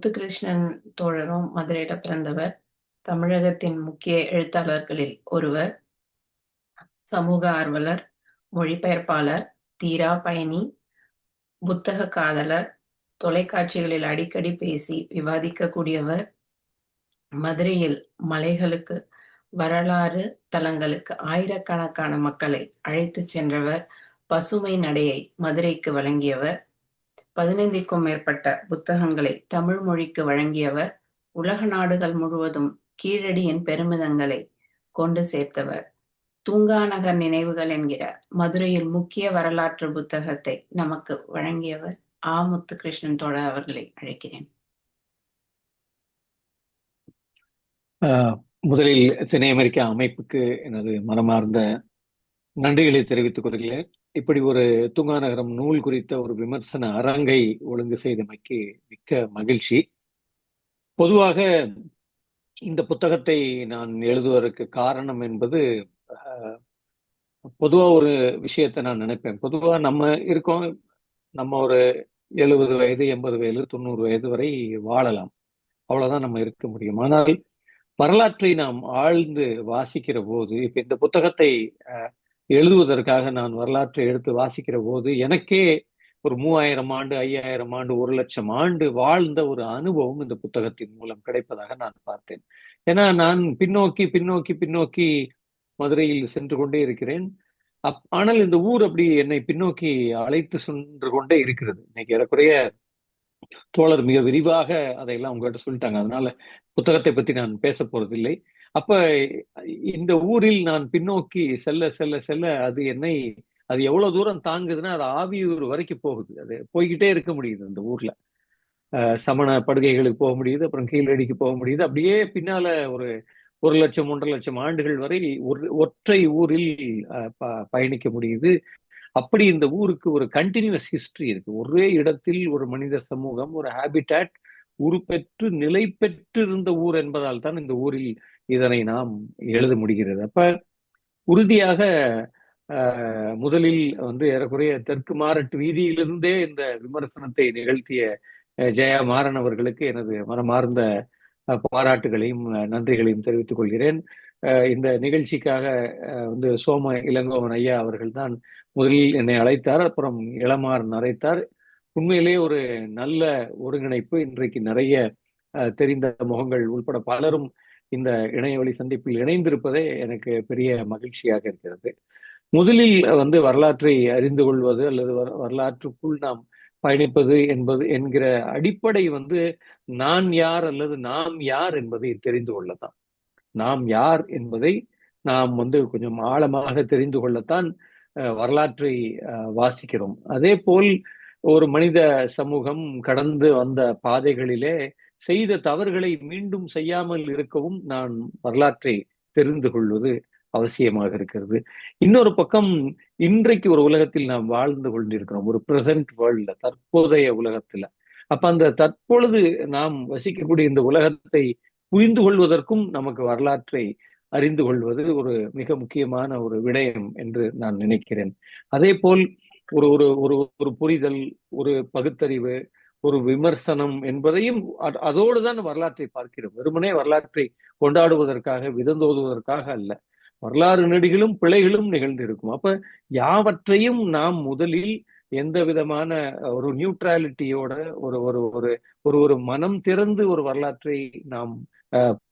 முத்துகிருஷ்ணன் தோழரும் மதுரையில பிறந்தவர். தமிழகத்தின் முக்கிய எழுத்தாளர்களில் ஒருவர். சமூக ஆர்வலர், மொழிபெயர்ப்பாளர், தீரா பயணி, புத்தக காதலர், தொலைக்காட்சிகளில் அடிக்கடி பேசி விவாதிக்கக்கூடியவர். மதுரையில் மலைகளுக்கு, வரலாறு தலங்களுக்கு ஆயிரக்கணக்கான மக்களை அழைத்துச் சென்றவர். பசுமை நடையை மதுரைக்கு வழங்கியவர். பதினைந்திற்கும் மேற்பட்ட புத்தகங்களை தமிழ் மொழிக்கு வழங்கியவர். உலக நாடுகள் முழுவதும் கீழடியின் பெருமிதங்களை கொண்டு சேர்த்தவர். தூங்காநகர் நினைவுகள் என்கிற மதுரையில் முக்கிய வரலாற்று புத்தகத்தை நமக்கு வழங்கியவர். ஆ. முத்துகிருஷ்ணன் தோழ அவர்களை அழைக்கிறேன். முதலில் தென்னை அமெரிக்கா அமைப்புக்கு எனது மனமார்ந்த நன்றிகளை தெரிவித்துக் கொள்கிறேன். இப்படி ஒரு தூங்கா நகரம் நூல் குறித்த ஒரு விமர்சன அரங்கை ஒழுங்கு செய்தமைக்கு மிக்க மகிழ்ச்சி. பொதுவாக இந்த புத்தகத்தை நான் எழுதுவதற்கு காரணம் என்பது பொதுவா ஒரு விஷயத்தை நான் நினைப்பேன். பொதுவா நம்ம இருக்கோம் நம்ம ஒரு எழுபது வயது எண்பது வயது தொண்ணூறு வயது வரை வாழலாம். அவ்வளவுதான் நம்ம இருக்க முடியும். ஆனால் வரலாற்றை நாம் ஆழ்ந்து வாசிக்கிற போது இப்போ இந்த புத்தகத்தை எழுதுவதற்காக நான் வரலாற்றை எடுத்து வாசிக்கிற போது எனக்கே ஒரு மூவாயிரம் ஆண்டு ஐயாயிரம் ஆண்டு ஒரு லட்சம் ஆண்டு வாழ்ந்த ஒரு அனுபவம் இந்த புத்தகத்தின் மூலம் கிடைப்பதாக நான் பார்த்தேன். ஏன்னா நான் பின்னோக்கி பின்னோக்கி பின்னோக்கி மதுரையில் சென்று கொண்டே இருக்கிறேன். அப் ஆனால் இந்த ஊர் அப்படி என்னை பின்னோக்கி அழைத்து சென்று கொண்டே இருக்கிறது. இன்னைக்கு ஏறக்குறைய தோழர் மிக விரிவாக அதையெல்லாம் உங்ககிட்ட சொல்லிட்டாங்க. அதனால புத்தகத்தை பத்தி நான் பேச போறதில்லை. அப்ப இந்த ஊரில் நான் பின்னோக்கி செல்ல செல்ல செல்ல அது என்னை அது எவ்வளவு தூரம் தாங்குதுன்னா அது ஆவியூர் வரைக்கும் போகுது. அது போய்கிட்டே இருக்க முடியுது அந்த ஊர்ல. சமண படுகைகளுக்கு போக முடியுது அப்புறம் கீழடிக்கு போக முடியுது. அப்படியே பின்னால ஒரு ஒரு லட்சம் ஒன்றரை லட்சம் ஆண்டுகள் வரை ஒரு ஒற்றை ஊரில் பயணிக்க முடியுது. அப்படி இந்த ஊருக்கு ஒரு கண்டினியூஸ் ஹிஸ்டரி இருக்கு. ஒரே இடத்தில் ஒரு மனித சமூகம் ஒரு ஹேபிட்டாட் உருப்பெற்று நிலை பெற்று இருந்த ஊர் என்பதால் தான் இந்த ஊரில் இதனை நாம் எழுத முடிகிறது. அப்ப உறுதியாக முதலில் வந்து ஏறக்குறைய தெற்கு மாரட்டு வீதியிலிருந்தே இந்த விமர்சனத்தை நிகழ்த்திய ஜெயா மாறன் அவர்களுக்கு எனது மனமார்ந்த பாராட்டுகளையும் நன்றிகளையும் தெரிவித்துக் கொள்கிறேன். இந்த நிகழ்ச்சிக்காக வந்து சோம இளங்கோவன் ஐயா அவர்கள் தான் முதலில் என்னை அழைத்தார். அப்புறம் இளமாறன் அழைத்தார். உண்மையிலே ஒரு நல்ல ஒருங்கிணைப்பு. இன்றைக்கு நிறைய தெரிந்த முகங்கள் உள்பட பலரும் இந்த இணையவழி சந்திப்பில் இணைந்திருப்பதே எனக்கு பெரிய மகிழ்ச்சியாக இருக்கிறது. முதலில் வந்து வரலாற்றை அறிந்து கொள்வது அல்லது வரலாற்றுக்குள் நாம் பயணிப்பது என்பது என்கிற அடிப்படை வந்து நான் யார் அல்லது நாம் யார் என்பதை தெரிந்து கொள்ளத்தான். நாம் யார் என்பதை நாம் வந்து கொஞ்சம் ஆழமாக தெரிந்து கொள்ளத்தான் வரலாற்றை வாசிக்கிறோம். அதே போல் ஒரு மனித சமூகம் கடந்து வந்த பாதைகளிலே செய்த தவறுகளை மீண்டும் செய்யாமல் இருக்கவும் நான் வரலாற்றை தெரிந்து கொள்வது அவசியமாக இருக்கிறது. இன்னொரு பக்கம் இன்றைக்கு ஒரு உலகத்தில் நாம் வாழ்ந்து கொண்டிருக்கிறோம். ஒரு பிரசன்ட் வேர்ல்ட்ல தற்போதைய உலகத்துல. அப்ப அந்த தற்பொழுது நாம் வசிக்கக்கூடிய இந்த உலகத்தை புரிந்து கொள்வதற்கும் நமக்கு வரலாற்றை அறிந்து கொள்வது ஒரு மிக முக்கியமான ஒரு விடயம் என்று நான் நினைக்கிறேன். அதே போல் ஒரு ஒரு ஒரு ஒரு புரிதல் ஒரு பகுத்தறிவு ஒரு விமர்சனம் என்பதையும் அதோடு தான் வரலாற்றை பார்க்கிறோம். வெறுமனே வரலாற்றை கொண்டாடுவதற்காக விதந்தோதுவதற்காக அல்ல. வரலாறு நெடிகளும் பிழைகளும் நிகழ்ந்திருக்கும். அப்ப யாவற்றையும் நாம் முதலில் எந்த விதமான ஒரு நியூட்ராலிட்டியோட ஒரு ஒரு ஒரு ஒரு ஒரு மனம் திறந்து ஒரு வரலாற்றை நாம்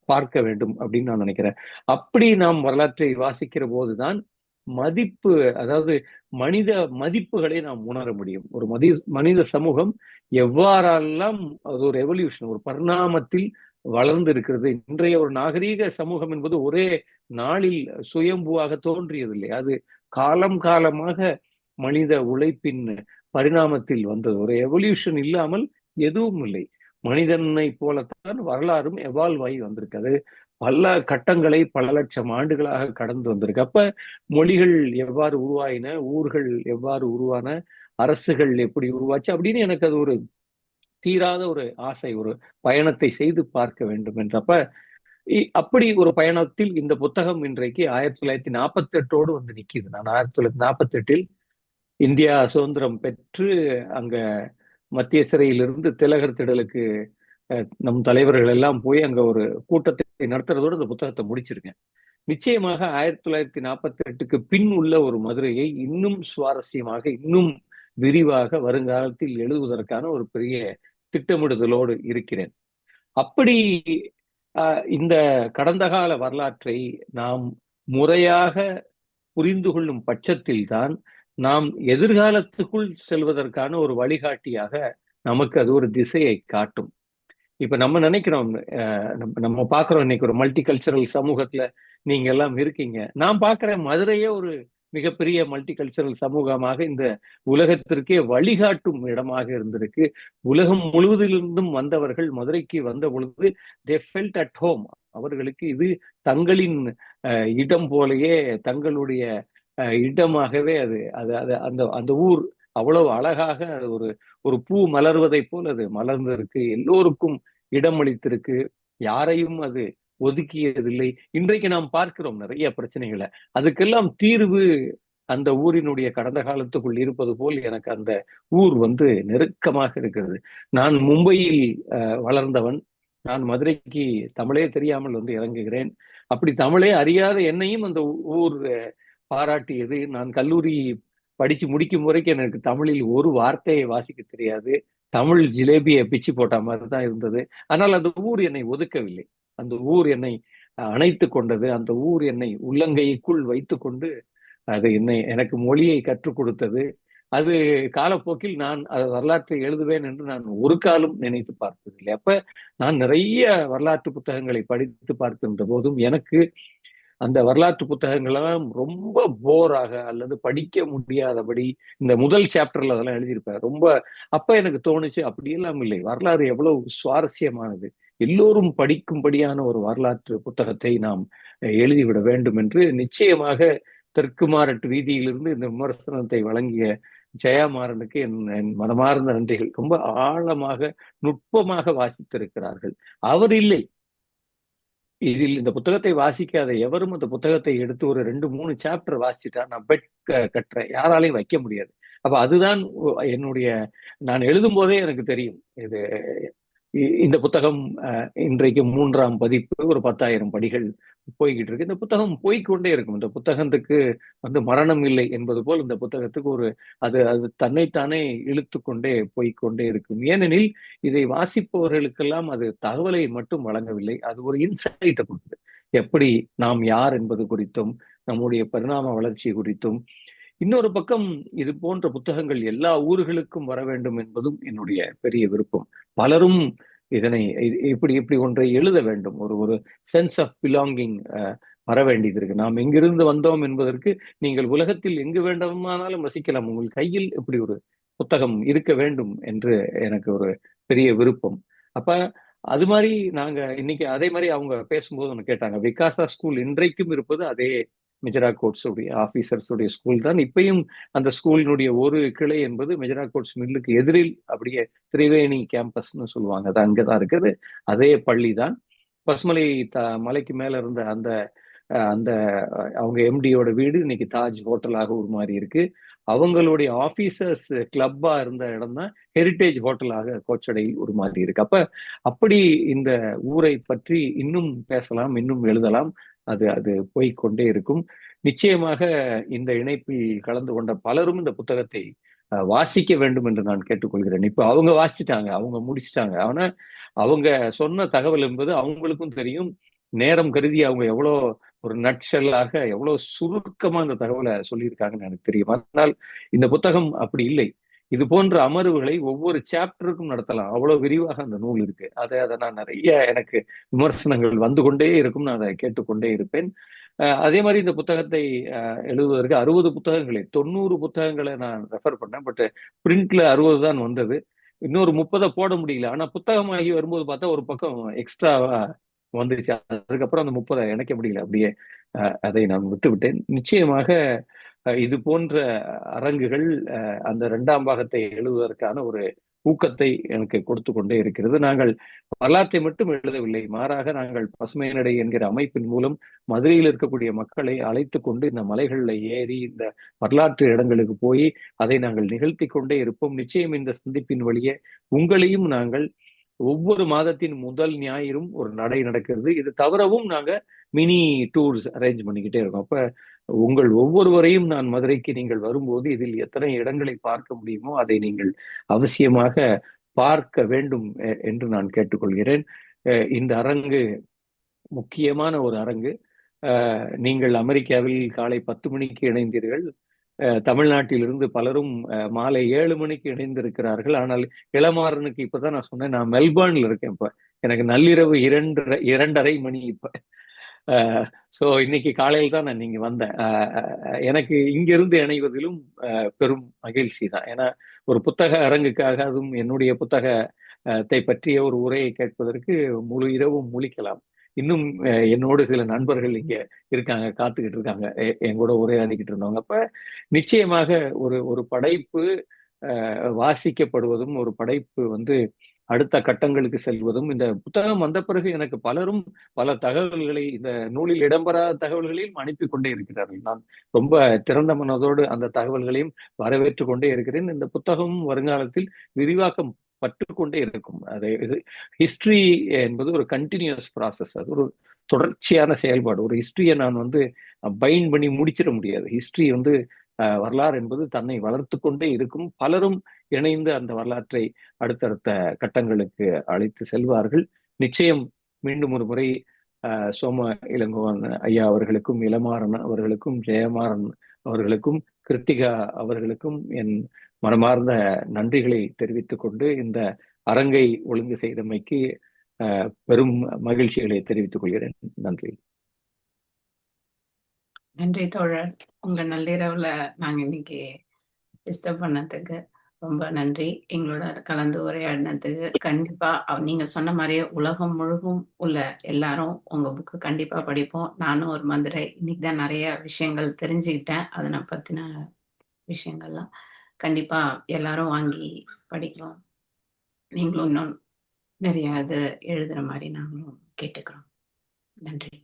பார்க்க வேண்டும் அப்படின்னு நான் நினைக்கிறேன். அப்படி நாம் வரலாற்றை வாசிக்கிற போதுதான் மதிப்பு அதாவது மனித மதிப்புகளை நாம் உணர முடியும். ஒரு மதி மனித சமூகம் எவ்வாறெல்லாம் அது ஒரு எவல்யூஷன் ஒரு பரிணாமத்தில் வளர்ந்து இருக்கிறது இன்றைய ஒரு நாகரீக சமூகம் என்பது ஒரே நாளில் சுயம்புவாக தோன்றியதில்லை. அது காலம் காலமாக மனித உழைப்பின் பரிணாமத்தில் வந்தது. ஒரு எவல்யூஷன் இல்லாமல் எதுவும் இல்லை. மனிதனை போலத்தான் வரலாறும் எவால்வ் ஆகி வந்திருக்கிறது. பல கட்டங்களை பல லட்சம் ஆண்டுகளாக கடந்து வந்திருக்கு. அப்ப மொழிகள் எவ்வாறு உருவாயின? ஊர்கள் எவ்வாறு உருவான? அரசுகள் எப்படி உருவாச்சு அப்படின்னு எனக்கு அது ஒரு தீராத ஒரு ஆசை ஒரு பயணத்தை செய்து பார்க்க வேண்டும் என்றப்ப அப்படி ஒரு பயணத்தில் இந்த புத்தகம் இன்றைக்கு ஆயிரத்தி தொள்ளாயிரத்தி நாற்பத்தி எட்டோடு வந்து நிற்கிது நான் ஆயிரத்தி தொள்ளாயிரத்தி நாற்பத்தி எட்டில் இந்தியா சுதந்திரம் பெற்று அங்க மத்திய சிறையிலிருந்து திலகர் திடலுக்கு நம் தலைவர்கள் எல்லாம் போய் அங்க ஒரு கூட்டத்தை நடத்துறதோடு இந்த புத்தகத்தை முடிச்சிருக்கேன். நிச்சயமாக ஆயிரத்தி தொள்ளாயிரத்தி நாற்பத்தி எட்டுக்கு பின் உள்ள ஒரு மதுரையை இன்னும் சுவாரஸ்யமாக இன்னும் விரிவாக வருங்காலத்தில் எழுதுவதற்கான ஒரு பெரிய திட்டமிடுதலோடு இருக்கிறேன். அப்படி இந்த கடந்த கால வரலாற்றை நாம் முறையாக புரிந்து கொள்ளும் பட்சத்தில் தான் நாம் எதிர்காலத்துக்குள் செல்வதற்கான ஒரு வழிகாட்டியாக நமக்கு அது ஒரு திசையை காட்டும். இப்ப நம்ம நினைக்கிறோம் நம்ம பாக்குறோம் இன்னைக்கு ஒரு மல்டி கல்ச்சரல் சமூகத்துல நீங்க எல்லாம் இருக்கீங்க. நான் பாக்குறேன் மதுரையே ஒரு மிகப்பெரிய மல்டி கல்ச்சரல் சமூகமாக இந்த உலகத்திற்கே வழிகாட்டும் இடமாக இருந்திருக்கு. உலகம் முழுவதிலிருந்தும் வந்தவர்கள் மதுரைக்கு வந்த பொழுது தே ஃபெல்ட் அட் ஹோம் அவர்களுக்கு இது தங்களின் இடம் போலயே தங்களுடைய இடமாகவே அது அது அது அந்த அந்த ஊர் அவ்வளவு அழகாக அது ஒரு ஒரு பூ மலர்வதை போல் அது மலர்ந்திருக்கு. எல்லோருக்கும் இடம் அளித்திருக்கு யாரையும் அது ஒதுக்கியதில்லை. இன்றைக்கு நாம் பார்க்கிறோம் நிறைய பிரச்சனைகளை. அதுக்கெல்லாம் தீர்வு அந்த ஊரினுடைய கடந்த காலத்துக்குள் இருப்பது போல் எனக்கு அந்த ஊர் வந்து நெருக்கமாக இருக்கிறது. நான் மும்பையில் வளர்ந்தவன். நான் மதுரைக்கு தமிழே தெரியாமல் வந்து இறங்குகிறேன். அப்படி தமிழே அறியாத என்னையும் அந்த ஊர் பாராட்டியது. நான் கல்லூரி படிச்சு முடிக்கும் முறைக்கு எனக்கு தமிழில் ஒரு வார்த்தையை வாசிக்க தெரியாது. தமிழ் ஜிலேபியை பிச்சு போட்ட மாதிரி தான் இருந்தது. ஆனால் அந்த ஊர் என்னை ஒதுக்கவில்லை. அந்த ஊர் என்னை அணைத்து கொண்டது அந்த ஊர் என்னை உள்ளங்கைக்குள் வைத்து கொண்டு அது என்னை எனக்கு மொழியை கற்றுக் கொடுத்தது. அது காலப்போக்கில் நான் வரலாற்றை எழுதுவேன் என்று நான் ஒரு காலம் நினைத்து பார்த்ததில்லை. அப்ப நான் நிறைய வரலாற்று புத்தகங்களை படித்து பார்க்கின்ற போதும் எனக்கு அந்த வரலாற்று புத்தகங்களெல்லாம் ரொம்ப போராக அல்லது படிக்க முடியாதபடி இந்த முதல் சாப்டர்ல அதெல்லாம் எழுதியிருப்பேன். ரொம்ப அப்ப எனக்கு தோணுச்சு அப்படியெல்லாம் இல்லை. வரலாறு எவ்வளவு சுவாரஸ்யமானது. எல்லோரும் படிக்கும்படியான ஒரு வரலாற்று புத்தகத்தை நாம் எழுதிவிட வேண்டும் என்று நிச்சயமாக தெற்கு மாரட்டு வீதியிலிருந்து இந்த விமர்சனத்தை வழங்கிய ஜெயாமாறனுக்கு என் என் மனமார்ந்த நன்றிகள். ரொம்ப ஆழமாக நுட்பமாக வாசித்திருக்கிறார்கள். அவர் இல்லை. இதில் இந்த புத்தகத்தை வாசிக்காத எவரும் அந்த புத்தகத்தை எடுத்து ஒரு ரெண்டு மூணு சாப்டர் வாசிச்சுட்டா நான் பெட் கட்டுறேன். யாராலையும் வைக்க முடியாது. அப்ப அதுதான் என்னுடைய நான் எழுதும் போதே எனக்கு தெரியும். இது இந்த புத்தகம் இன்றைக்கு மூன்றாம் பதிப்பு ஒரு பத்தாயிரம் படிகள் போய்கிட்டு இருக்கு. இந்த புத்தகம் போய்கொண்டே இருக்கும். இந்த புத்தகத்துக்கு வந்து மரணம் இல்லை என்பது போல் இந்த புத்தகத்துக்கு ஒரு அது அது தன்னைத்தானே இழுத்து கொண்டே போய்கொண்டே இருக்கும். ஏனெனில் இதை வாசிப்பவர்களுக்கெல்லாம் அது தகவலை மட்டும் வழங்கவில்லை. அது ஒரு இன்சைட்டை கொடுக்குது எப்படி நாம் யார் என்பது குறித்தும் நம்முடைய பரிணாம வளர்ச்சி குறித்தும் இன்னொரு பக்கம் இது போன்ற புத்தகங்கள் எல்லா ஊர்களுக்கும் வர வேண்டும் என்பதும் என்னுடைய பெரிய விருப்பம். பலரும் இதனை இப்படி இப்படி ஒன்றை எழுத வேண்டும். ஒரு ஒரு சென்ஸ் ஆஃப் பிலாங்கிங் வர வேண்டியது இருக்கு. நாம் எங்கிருந்து வந்தோம் என்பதற்கு நீங்கள் உலகத்தில் எங்கு வேண்டுமானாலும் வசிக்கலாம். உங்கள் கையில் இப்படி ஒரு புத்தகம் இருக்க வேண்டும் என்று எனக்கு ஒரு பெரிய விருப்பம். அப்ப அது மாதிரி நாங்க இன்னைக்கு அதே மாதிரி அவங்க பேசும்போது ஒன்று கேட்டாங்க. விகாசா ஸ்கூல் இன்றைக்கும் இருப்பது அதே மெஜரா கோட்ஸுடைய ஆஃபீஸர்ஸுடைய ஆபீசர்ஸ் உடைய ஸ்கூல் தான். இப்பயும் அந்த ஸ்கூலினுடைய ஒரு கிளை என்பது மெஜரா கோட்ஸ் மில்லுக்கு எதிரில் அப்படியே திரிவேணி கேம்பஸ்னு சொல்லுவாங்க. அது அங்கதான் இருக்குது. அதே பள்ளி தான். பசுமலை த மலைக்கு மேல இருந்த அந்த அந்த அவங்க எம்டியோட வீடு இன்னைக்கு தாஜ் ஹோட்டலாக உருமாறி இருக்கு. அவங்களுடைய ஆபீசர்ஸ் கிளப்பா இருந்த இடம் தான் ஹெரிட்டேஜ் ஹோட்டலாக கோச்சடை உருமாறி இருக்கு. அப்ப அப்படி இந்த ஊரை பற்றி இன்னும் பேசலாம் இன்னும் எழுதலாம். அது அது போய்கொண்டே இருக்கும். நிச்சயமாக இந்த இணைப்பில் கலந்து கொண்ட பலரும் இந்த புத்தகத்தை வாசிக்க வேண்டும் என்று நான் கேட்டுக்கொள்கிறேன். இப்போ அவங்க வாசிச்சிட்டாங்க அவங்க முடிச்சிட்டாங்க. ஆனா அவங்க சொன்ன தகவல் என்பது அவங்களுக்கும் தெரியும். நேரம் கருதி அவங்க எவ்வளோ ஒரு நட்சல்லாக எவ்வளவு சுருக்கமா இந்த தகவலை சொல்லியிருக்காங்கன்னு எனக்கு தெரியும். ஆனால் இந்த புத்தகம் அப்படி இல்லை. இது போன்ற அமர்வுகளை ஒவ்வொரு சாப்டருக்கும் நடத்தலாம். அவ்வளவு விரிவாக அந்த நூல் இருக்கு. அதை அதை நான் நிறைய எனக்கு விமர்சனங்கள் வந்து கொண்டே இருக்கும். நான் அதை கேட்டுக்கொண்டே இருப்பேன். அதே மாதிரி இந்த புத்தகத்தை எழுதுவதற்கு அறுபது புத்தகங்களை தொண்ணூறு புத்தகங்களை நான் ரெஃபர் பண்ணேன். பட் பிரிண்ட்ல அறுபது தான் வந்தது. இன்னொரு முப்பதை போட முடியல. ஆனா புத்தகமாகி வரும்போது பார்த்தா ஒரு பக்கம் எக்ஸ்ட்ராவா வந்துருச்சு அதுக்கப்புறம் அந்த முப்பதை இணைக்க முடியல. அப்படியே அதை நான் விட்டு விட்டேன் நிச்சயமாக இது போன்ற அரங்குகள் அந்த இரண்டாம் பாகத்தை எழுதுவதற்கான ஒரு ஊக்கத்தை எனக்கு கொடுத்து கொண்டே இருக்கிறது. நாங்கள் வரலாற்றை மட்டும் எழுதவில்லை மாறாக நாங்கள் பசுமை என்கிற அமைப்பின் மூலம் மதுரையில் இருக்கக்கூடிய மக்களை அழைத்து கொண்டு இந்த மலைகளில் ஏறி இந்த வரலாற்று இடங்களுக்கு போய் அதை நாங்கள் நிகழ்த்தி கொண்டே இருப்போம். நிச்சயம் இந்த சந்திப்பின் வழியே உங்களையும் நாங்கள் ஒவ்வொரு மாதத்தின் முதல் ஞாயிறும் ஒரு நடை நடக்கிறது. இது தவிரவும் நாங்க மினி டூர்ஸ் அரேஞ்ச் பண்ணிக்கிட்டே இருக்கோம். அப்ப உங்கள் ஒவ்வொருவரையும் நான் மதுரைக்கு நீங்கள் வரும்போது இதில் எத்தனை இடங்களை பார்க்க முடியுமோ அதை நீங்கள் அவசியமாக பார்க்க வேண்டும் என்று நான் கேட்டுக்கொள்கிறேன். அஹ் இந்த அரங்கு முக்கியமான ஒரு அரங்கு. நீங்கள் அமெரிக்காவில் காலை பத்து மணிக்கு இணைந்தீர்கள். தமிழ்நாட்டிலிருந்து பலரும் மாலை ஏழு மணிக்கு இணைந்திருக்கிறார்கள். ஆனால் இளமாறனுக்கு இப்பதான் நான் சொன்னேன் நான் மெல்பர்ன்ல இருக்கேன் இப்ப. எனக்கு நள்ளிரவு இரண்டரை இரண்டரை மணி இப்ப. ஸோ இன்னைக்கு காலையில் தான் நான் நீங்க வந்தேன். அஹ் எனக்கு இங்கிருந்து இணைவதிலும் அஹ் பெரும் மகிழ்ச்சி தான். ஏன்னா ஒரு புத்தக அரங்குக்காக அதுவும் என்னுடைய புத்தகத்தை பற்றிய ஒரு உரையை கேட்பதற்கு முழு இரவும் முழிக்கலாம். இன்னும் என்னோட சில நண்பர்கள் இங்க இருக்காங்க காத்துக்கிட்டு இருக்காங்க. என் கூட உரையாடிக்கிட்டு இருந்தவங்க. அப்ப நிச்சயமாக ஒரு ஒரு படைப்பு வாசிக்கப்படுவதும் ஒரு படைப்பு வந்து அடுத்த கட்டங்களுக்கு செல்வதும் இந்த புத்தகம் வந்த பிறகு எனக்கு பலரும் பல தகவல்களை இந்த நூலில் இடம்பெறாத தகவல்களையும் அனுப்பி கொண்டே இருக்கிறார்கள். நான் ரொம்ப திறந்த மனதோடு அந்த தகவல்களையும் வரவேற்று கொண்டே இருக்கிறேன். இந்த புத்தகமும் வருங்காலத்தில் விரிவாக்கம் பட்டு கொண்டே இருக்கும். அது இது ஹிஸ்ட்ரி என்பது ஒரு கண்டினியூஸ் ப்ராசஸ் அது ஒரு தொடர்ச்சியான செயல்பாடு. ஒரு ஹிஸ்டரியை நான் வந்து பைண்ட் பண்ணி முடிச்சிட முடியாது. ஹிஸ்ட்ரி வந்து வரலாறு என்பது தன்னை வளர்த்து கொண்டே இருக்கும். பலரும் இணைந்து அந்த வரலாற்றை அடுத்தடுத்த கட்டங்களுக்கு அழைத்து செல்வார்கள். நிச்சயம் மீண்டும் ஒரு முறை சோம இளங்கோவன் ஐயா அவர்களுக்கும் இளமாறன் அவர்களுக்கும் ஜெயமாறன் அவர்களுக்கும் கிருத்திகா அவர்களுக்கும் என் மனமார்ந்த நன்றிகளை தெரிவித்துக் கொண்டு இந்த அரங்கை ஒழுங்கு செய்தமைக்கு பெரும் மகிழ்ச்சிகளை தெரிவித்துக் கொள்கிறேன். நன்றி. நன்றி தோழர். உங்க நள்ளிரவுல நாங்க இன்னைக்கு டிஸ்டர்ப் பண்ணதுக்கு ரொம்ப நன்றி. எங்களோட கலந்து உரையாடினதுக்கு கண்டிப்பா நீங்க சொன்ன மாதிரியே உலகம் முழுகும் உள்ள எல்லாரும் உங்க புக்கு கண்டிப்பா படிப்போம். நானும் ஒரு மதுரை இன்னைக்கு தான் நிறைய விஷயங்கள் தெரிஞ்சுக்கிட்டேன். அதனை பத்தின விஷயங்கள்லாம் கண்டிப்பா எல்லாரும் வாங்கி படிக்கிறோம் நீங்களும் இன்னும் நிறைய இது எழுதுற மாதிரி நாங்களும் கேட்டுக்கிறோம். நன்றி.